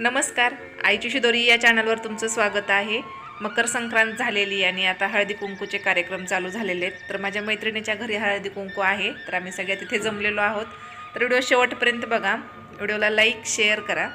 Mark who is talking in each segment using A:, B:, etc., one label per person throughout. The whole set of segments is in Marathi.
A: नमस्कार. आईची शिदोरी या चॅनलवर तुमचं स्वागत आहे. मकर संक्रांत झालेली आणि आता हळदी कुंकूचे कार्यक्रम चालू झालेले आहेत. तर माझ्या मैत्रिणीच्या घरी हळदी कुंकू आहे. तर आम्ही सगळ्या तिथे जमलेलो आहोत. तर व्हिडिओ शेवटपर्यंत बघा. व्हिडिओला लाईक शेअर करा.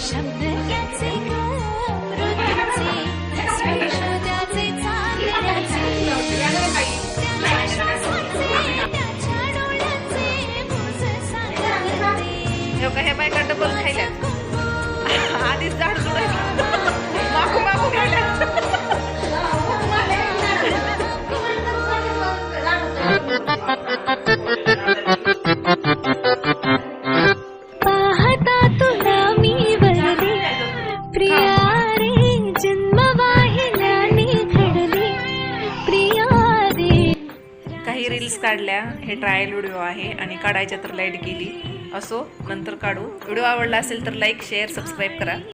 B: शब्द त्याचे मृत्यूचे स्पर्श चांदण्याचे
A: हे बायका डबल आधीच झाड काही रील्स काढल्या. हे ट्रायल व्हिडिओ आहे आणि काढायच्या तर लाइट गेली. असो नंतर काढू. व्हिडिओ आवडला असेल तर लाईक शेअर सबस्क्राईब करा.